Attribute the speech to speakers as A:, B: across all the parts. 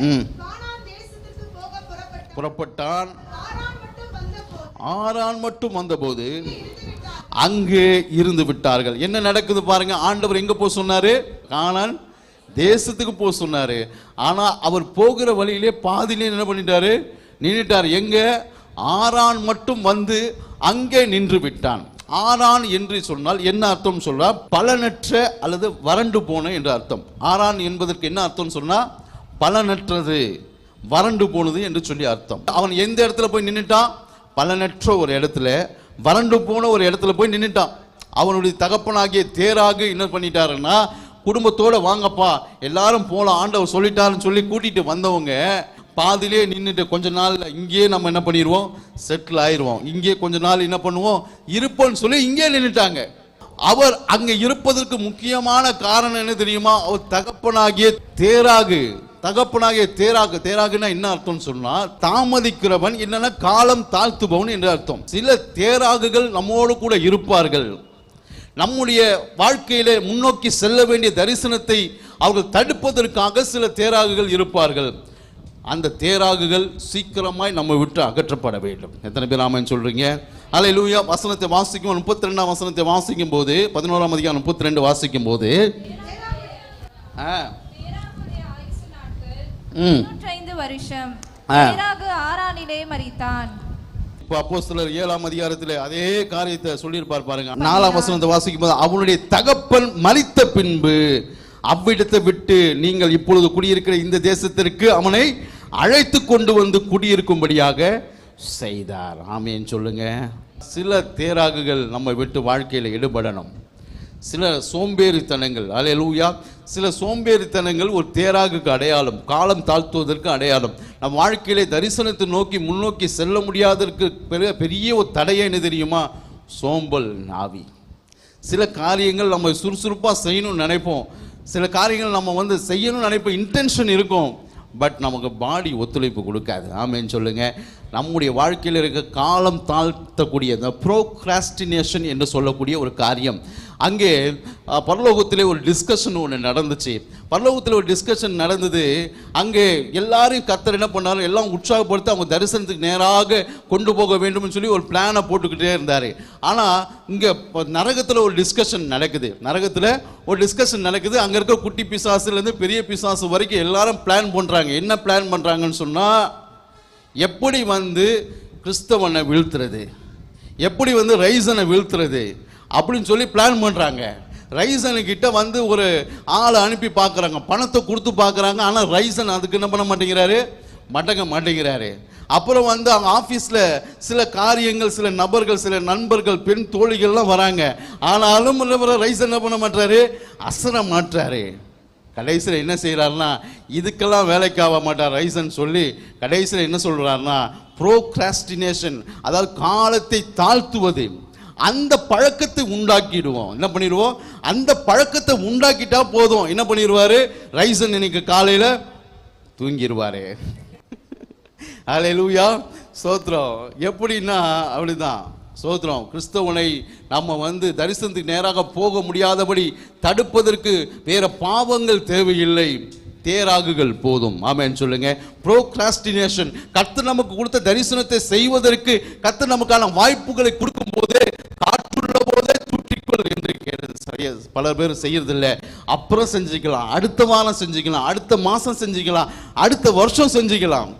A: புறப்பட்டான்.
B: புறப்பட்டான்.
A: ஆறான் மட்டும் வந்தபோது.
B: அங்கே இருந்து விட்டார்கள். என்ன நடக்குது பாருங்க. ஆண்டவர் எங்க போக சொன்னாரு? கானான் தேசத்துக்கு போக சொன்னாரு. ஆனா அவர் போகிற வழியிலே பாதியிலே என்ன பண்ணிட்டாரு? நின்னுட்டார். எங்க? ஆறான் மட்டும் வந்து அங்கே நின்று விட்டான். ஆறான் என்று சொன்னால் என்ன அர்த்தம் சொல்றா? பலனற்ற அல்லது வறண்டு போன என்று அர்த்தம். ஆறான் என்பதற்கு என்ன அர்த்தம் சொன்னா பலனற்றது வறண்டு போனது என்று சொல்லி அர்த்தம். அவன் எந்த இடத்துல போய் நின்றுட்டான் பலனற்ற ஒரு இடத்துல வறண்டு போன ஒரு இடத்துல போய் நின்றுட்டான் அவனுடைய தகப்பனாகிய தேராக என்ன பண்ணிட்டாருன்னா குடும்பத்தோட வாங்கப்பா எல்லாரும் போகலாம் ஆண்டவர் சொல்லிட்டாருன்னு சொல்லி கூட்டிட்டு வந்தவங்க பாதிலே நின்றுட்டு கொஞ்ச நாள் இங்கேயே நம்ம என்ன பண்ணிடுவோம் செட்டில் ஆயிடுவோம் இங்கே கொஞ்ச நாள் என்ன பண்ணுவோம்? இருப்போம்னு சொல்லி இங்கே நின்றுட்டாங்க அவர் அங்கே இருப்பதற்கு முக்கியமான காரணம் என்ன தெரியுமா? அவர் தகப்பனாகிய தேராகு. தகப்பனாகிய தேராகு தேராகுனா என்ன அர்த்தம்னு சொன்னால் தாமதிக்கிறவன் என்னன்னா காலம் தாழ்த்துபவன் என்று அர்த்தம். சில தேராகுகள் நம்மோடு கூட இருப்பார்கள். நம்முடைய வாழ்க்கையிலே முன்னோக்கி செல்ல வேண்டிய தரிசனத்தை அவர்கள் தடுப்பதற்காக சில தேராகுகள் இருப்பார்கள். அந்த தேராகுகள் சீக்கிரமாய் நம்ம விட்டு அகற்றப்பட வேண்டும். எத்தனை பேர் ஆமென் சொல்கிறீங்க அலை லூயா வசனத்தை வாசிக்கும் முப்பத்தி ரெண்டாம் வசனத்தை வாசிக்கும் போது பதினோராம் அதிகாரம் முப்பத்தி ரெண்டு வாசிக்கும் போது ஆ,
C: தொண்ணூற்றைந்து வருஷம். ஆறானிலே மரித்தான்.
B: இப்போ அப்போஸ்தலர் ஏழாம் அதிகாரத்தில் அதே காரியத்தை சொல்லியிருப்பார் பாருங்க. நாலாம் வசனத்தை வாசிக்கும் போது அவனுடைய தகப்பன் மரித்த பின்பு அவ்விடத்தை விட்டு நீங்கள் இப்பொழுது குடியிருக்கிற இந்த தேசத்திற்கு அவனை அழைத்து கொண்டு வந்து குடியிருக்கும்படியாக செய்தார். ஆமேன்னு சொல்லுங்க. சில தேராகுகள் நம்ம விட்டு வாழ்க்கையில் ஈடுபடணும். சில சோம்பேறித்தனங்கள் அலையலூயா சில சோம்பேறித்தனங்கள் ஒரு தேராகுக்கு அடையாளம் காலம் தாழ்த்துவதற்கு அடையாளம். நம் வாழ்க்கையிலே தரிசனத்தை நோக்கி முன்னோக்கி செல்ல முடியாததற்கு பெரிய பெரிய ஒரு தடையை என்ன தெரியுமா? சோம்பல் நாவி சில காரியங்கள் நம்ம சுறுசுறுப்பாக செய்யணும்னு நினைப்போம். சில காரியங்கள் நம்ம வந்து செய்யணும்னு நினைப்போம் இன்டென்ஷன் இருக்கும். பட் நமக்கு பாடி ஒத்துழைப்பு கொடுக்காது. ஆமேன்னு சொல்லுங்கள் நம்முடைய வாழ்க்கையில் இருக்க காலம் தாழ்த்தக்கூடிய இந்த ப்ரோக்ராஸ்டினேஷன் என்று சொல்லக்கூடிய ஒரு காரியம். அங்கே பரலோகத்திலே ஒரு டிஸ்கஷன் ஒன்று நடந்துச்சு. பரலோகத்தில் ஒரு டிஸ்கஷன் நடந்தது. அங்கே எல்லாரையும் கத்தர் என்ன பண்ணாலும் எல்லாம் உற்சாகப்படுத்தி அவங்க தரிசனத்துக்கு நேராக கொண்டு போக வேண்டும்னு சொல்லி ஒரு பிளானை போட்டுக்கிட்டே இருந்தார். ஆனால் இங்கே நரகத்தில் ஒரு டிஸ்கஷன் நடக்குது. நரகத்தில் ஒரு டிஸ்கஷன் நடக்குது. அங்கே இருக்க குட்டி பிசாசுலேருந்து பெரிய பிசாசு வரைக்கும் எல்லாரும் பிளான் பண்ணுறாங்க என்ன பிளான் பண்ணுறாங்கன்னு சொன்னால் எப்படி வந்து கிறிஸ்தவனை வீழ்த்துறது? எப்படி வந்து ரைசனை வீழ்த்துறது? அப்படின்னு சொல்லி பிளான் பண்ணுறாங்க ரைசனுக்கிட்ட வந்து ஒரு ஆளை அனுப்பி பார்க்குறாங்க. பணத்தை கொடுத்து பார்க்குறாங்க. ஆனால் ரைசன் அதுக்கு என்ன பண்ண மாட்டேங்கிறாரு? மடங்க மாட்டேங்கிறாரு. அப்புறம் வந்து அவங்க ஆஃபீஸில் சில காரியங்கள் சில நபர்கள் சில நண்பர்கள் பெண் தோழிகள்லாம் வராங்க. ஆனாலும் ரைசன் என்ன பண்ண மாட்டாரு அசர மாட்டாரு கடைசியில் என்ன செய்கிறாருன்னா இதுக்கெல்லாம் வேலைக்கு ஆக மாட்டார் ரைசன் சொல்லி கடைசியில் என்ன சொல்கிறாருன்னா ப்ரோக்ராஸ்டினேஷன் அதாவது காலத்தை தாழ்த்துவது. அந்த பழக்கத்தை உண்டாக்கிடுவோம். என்ன பண்ணிடுவோம்? அந்த பழக்கத்தை உண்டாக்கிட்டா போதும். என்ன பண்ணிடுவாரு? ரைசன் இன்னைக்கு காலையில் தூங்கிடுவாரு. ஹalleluya. சோத்ரம் எப்படின்னா அப்படிதான். சோத்ரம் கிறிஸ்தவனை நம்ம வந்து தரிசனத்துக்கு நேராக போக முடியாதபடி தடுப்பதற்கு வேற பாவங்கள் தேவையில்லை. தேராகுகள் போதும். ஆமேன்னு சொல்லுங்க. ப்ரோக்ராஸ்டினேஷன் கத்து நமக்கு கொடுத்த தரிசனத்தை செய்வதற்கு கத்து நமக்கான வாய்ப்புகளை கொடுக்கும் போது கேட்டது பல பேர் செய்யறதில்ல. அப்புறம் செஞ்சுக்கலாம். அடுத்த வாரம் செஞ்சுக்கலாம். அடுத்த மாதம் செஞ்சுக்கலாம். அடுத்த வருஷம் செஞ்சுக்கலாம்.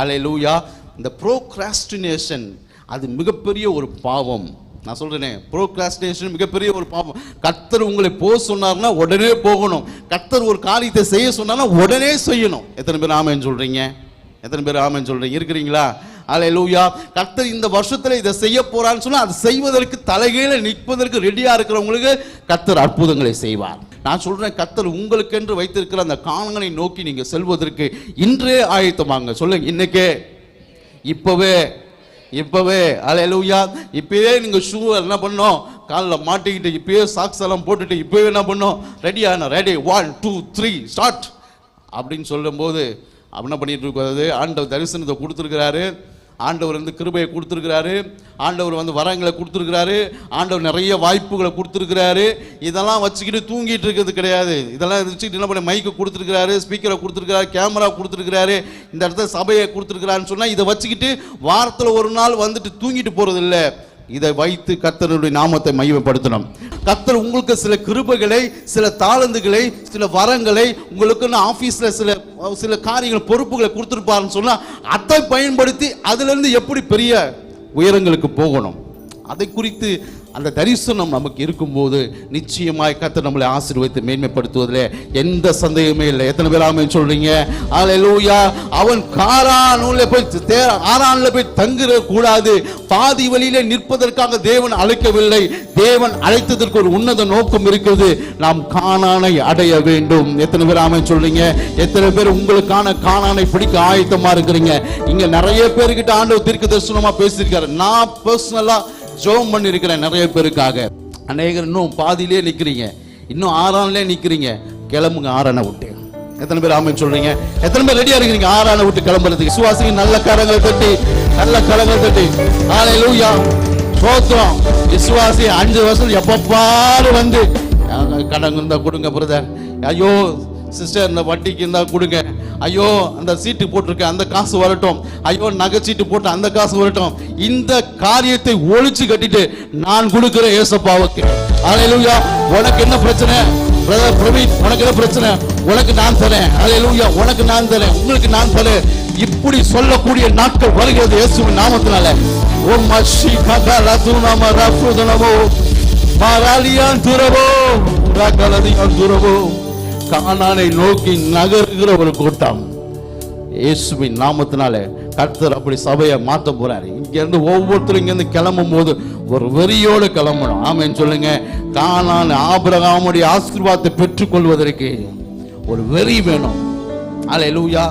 B: அல்லேலூயா இந்த ப்ரோக்ராஸ்டினேஷன் அது மிகப்பெரிய ஒரு பாவம். நான் சொல்கிறேனே ப்ரோக்ராஸ்டினேஷன் மிகப்பெரிய ஒரு பாவம். கர்த்தர் உங்களை போக சொன்னார்னா உடனே போகணும். கர்த்தர் ஒரு காரியத்தை செய்ய சொன்னார்னா உடனே செய்யணும். எத்தனை பேர் ஆமைன்னு சொல்கிறீங்க எத்தனை பேர் ஆமைன்னு சொல்கிறீங்க இருக்கிறீங்களா? அலையலூயா கர்த்தர் இந்த வருஷத்தில் இதை செய்ய போறான்னு சொன்னால் அதை செய்வதற்கு தலைகீழ நிற்பதற்கு ரெடியாக இருக்கிறவங்களுக்கு கர்த்தர் அற்புதங்களை செய்வார். நான் சொல்கிறேன் கர்த்தர் உங்களுக்கென்று வைத்திருக்கிற அந்த காலங்களை நோக்கி நீங்கள் செல்வதற்கு இன்றே ஆயத்தமாங்க சொல்லுங்க இன்னைக்கே. இப்போவே. இப்போவே. அலையலூயா இப்பவே நீங்கள் ஷூ என்ன பண்ணோம் காலில் மாட்டிக்கிட்டு இப்பயே சாக்ஸ் எல்லாம் போட்டுட்டு இப்பவே என்ன பண்ணோம் ரெடியான ready one two three start அப்படின்னு சொல்லும்போது என்ன பண்ணிட்டு இருக்கிறது? ஆண்டவர் தரிசனத்தை கொடுத்துருக்கிறாரு. ஆண்டவர் வந்து கிருபையை கொடுத்துருக்கிறாரு. ஆண்டவர் வந்து வரங்களை கொடுத்துருக்கிறாரு. ஆண்டவர் நிறைய வாய்ப்புகளை கொடுத்துருக்கிறாரு. இதெல்லாம் வச்சுக்கிட்டு தூங்கிட்டு இருக்கிறது கிடையாது. இதெல்லாம் வச்சுக்கிட்டு என்ன பண்ண மைக்கை கொடுத்துருக்கிறாரு ஸ்பீக்கரை கொடுத்துருக்கிறாரு கேமரா கொடுத்துருக்கிறாரு இந்த இடத்துல சபையை கொடுத்துருக்கிறாருன்னு சொன்னால் இதை வச்சுக்கிட்டு வாரத்தில் ஒரு நாள் வந்துட்டு தூங்கிட்டு போகிறது இல்லை இதை வைத்து கர்த்தருடைய நாமத்தை மையப்படுத்தணும் கர்த்தர் உங்களுக்கு சில கிருபைகளை சில தாளந்துகளை சில வரங்களை உங்களுக்குன்னு ஆஃபீஸில் சில சில காரியங்கள் பொறுப்புகளை கொடுத்துருப்பாருன்னு சொன்னால் அதை பயன்படுத்தி அதுலேருந்து எப்படி பெரிய உயரங்களுக்கு போகணும்? அதை குறித்து அந்த தரிசனம் நமக்கு இருக்கும்போது நிச்சயமாய் கத்த நம்மளை ஆசீர்வதித்து மேன்மைப்படுத்துவதில் எந்த சந்தேகமே இல்லை. எத்தனை பேர் ஆமென் சொல்றீங்க? அல்லேலூயா அவன் காரானூல போய் ஆறானில் போய் தங்குற கூடாது பாதி வழியிலே நிற்பதற்காக தேவன் அழைக்கவில்லை. தேவன் அழைத்ததற்கு ஒரு உன்னத நோக்கம் இருக்கிறது. நாம் காணானை அடைய வேண்டும். எத்தனை பேர் ஆமென் சொல்றீங்க? எத்தனை பேர் உங்களுக்கான காணானை பிடிக்க ஆயத்தமா இருக்கிறீங்க? இங்க நிறைய பேர்கிட்ட ஆண்டவர் தீர்க்க தரிசனமா பேசியிருக்காரு. நான் பர்சனலா ஜோம் பண்ணியிருக்கிறேன் நிறைய பேருக்காக. அநேகர் இன்னும் பாதியிலே நிற்கிறீங்க இன்னும் ஆறான்லே நிற்கிறீங்க கிளம்புங்க ஆறான விட்டு. எத்தனை பேர் ஆமென் சொல்றீங்க? எத்தனை பேர் ரெடியா இருக்கிறீங்க? ஆறான விட்டு கிளம்புறதுக்கு. சுவாசிங்க நல்ல கரங்களை தட்டி நல்ல கரங்களை தட்டி. ஹalleluya சோத்திரம் விசுவாசி அஞ்சு வருஷம் எப்பப்பாரு வந்து கடன் இருந்தா கொடுங்க பிரதர் ஐயோ சிஸ்டர் இந்த வட்டிக்கு இருந்தால் கொடுங்க. ஐயோ அந்த சீட்டு போட்டிருக்க அந்த காசு வரட்டும். ஐயோ நகை சீட்டு போட்டு அந்த காசு வரட்டும். இந்த காரியத்தை ஒழிச்சு கட்டிட்டு நான் கொடுக்குற ஏசப்பாவுக்கு அலையலூயா உனக்கு என்ன பிரச்சனை? பிரதர் பிரவீன் உனக்கு என்ன பிரச்சனை? உனக்கு நான் தரேன். அலையலூயா உனக்கு நான் தரேன். உங்களுக்கு நான் தரேன். இப்படி சொல்லக்கூடிய நாட்கள் வருகிறது இயேசுவின் நாமத்தினால. ஓ மஷி ககா ரதுனம ரஃபுதனமோ மாராலியான் துரவோ ரகலதியான் துரவோ கானானை நோக்கி நகருகிற ஒரு கூட்டம். இயேசுவின் நாமத்தினால கர்த்தர் அப்படி சபையை மாத்த போறாரு. இங்க இருந்து ஒவ்வொருத்தரும் இங்க இருந்து கிளம்பும் போது ஒரு வெறியோடு கிளம்பணும். ஆமேன்னு சொல்லுங்க. கானான் ஆபிரகாமுடைய ஆசீர்வாதத்தை பெற்றுக்கொள்வதற்கு ஒரு வெறி வேணும். அல்லேலூயா